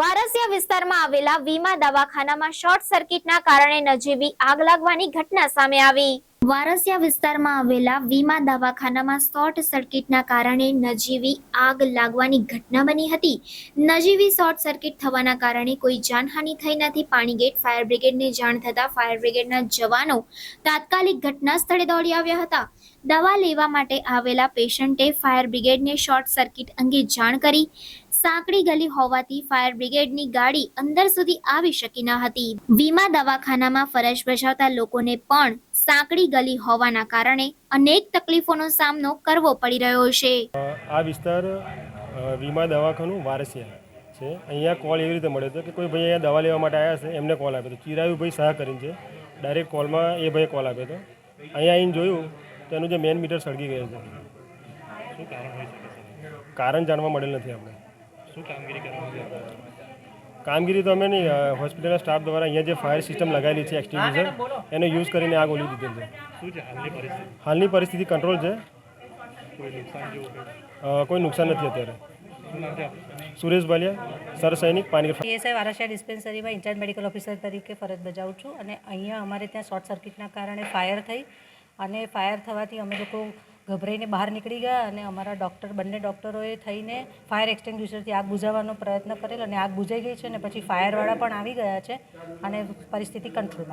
વારસિયા વિસ્તારમાં આવેલા વીમા દવાખાનામાં શોર્ટ સર્કિટના કારણે નજીવી આગ લાગવાની ઘટના સામે આવી. વારસિયા વિસ્તારમાં આવેલા વીમા દવાખાનામાં શોર્ટ સર્કિટના કારણે નજીવી આગ લાગવાની ઘટના બની હતી. નજીવી શોર્ટ સર્કિટ થવાના કારણે કોઈ જાનહાનિ થઈ નથી. પાણીગેટ ફાયર બ્રિગેડને જાણ થતાં ફાયર બ્રિગેડના જવાનો તાત્કાલિક ઘટના સ્થળે દોડી આવ્યા હતા. દવા લેવા માટે આવેલા પેશન્ટે ફાયર બ્રિગેડને શોર્ટ સર્કિટ અંગે જાણ કરી. સાંકડી ગલી હોવાથી ફાયર બ્રિગેડની ગાડી અંદર સુધી આવી શકી ન હતી. વીમા દવાખાનામાં ફરજ બજાવતા લોકોને પણ સાંકડી ગલી હોવાના કારણે અનેક તકલીફોનો સામનો કરવો પડી રહ્યો છે. આ વિસ્તાર વીમા દવાખાનું વારસિયા છે. અહીંયા કોલ એવી રીતે મળ્યો હતો કે કોઈ ભાઈ અહીંયા દવા લેવા માટે આવ્યા છે એમને કોલ આપ્યો હતો. ચિરાયુભાઈ શાહ કરીને છે. ડાયરેક્ટ કોલમાં એ ભાઈએ કોલ આપ્યો હતો. અહીંયા આવીને જોયું તો એનું જે મેન મીટર સળગી ગયું છે. શું કારણ હોય શકે કારણ જાણવા મળેલ નથી આપણે. શું કામગીરી કરવામાં કામગીરી તો અમે નહીં હોસ્પિટલના સ્ટાફ દ્વારા અહીંયા જે ફાયર સિસ્ટમ લગાવેલી છે એક્સટિંગ્યુશર એનો યુઝ કરીને આગ ઓલી દીધેલ છે. શું છે હાલની પરિસ્થિતિ? હાલની પરિસ્થિતિ કંટ્રોલ છે. કોઈ નુકસાન જેવું કોઈ? નુકસાન નથી અત્યારે? સુરેશ બાલિયા સર સૈનિક પાણી પીએસઆઈ વારાશા ડિસ્પેન્સરીમાં ઇન્ચાર્જ મેડિકલ ઓફિસર તરીકે ફરજ બજાવું છું અને અહીંયા અમારે ત્યાં શોર્ટ સર્કિટના કારણે ફાયર થઈ અને ફાયર થવાથી અમે લોકો ગભરાઈને બહાર નીકળી ગયા અને અમારા ડૉક્ટર બંને ડૉક્ટરોએ થઈને ફાયર એક્સટેન્ગ્યુશરથી આગ બુઝાવવાનો પ્રયત્ન કરેલ અને આગ બુઝાઈ ગઈ છે અને પછી ફાયરવાળા પણ આવી ગયા છે અને પરિસ્થિતિ કંટ્રોલમાં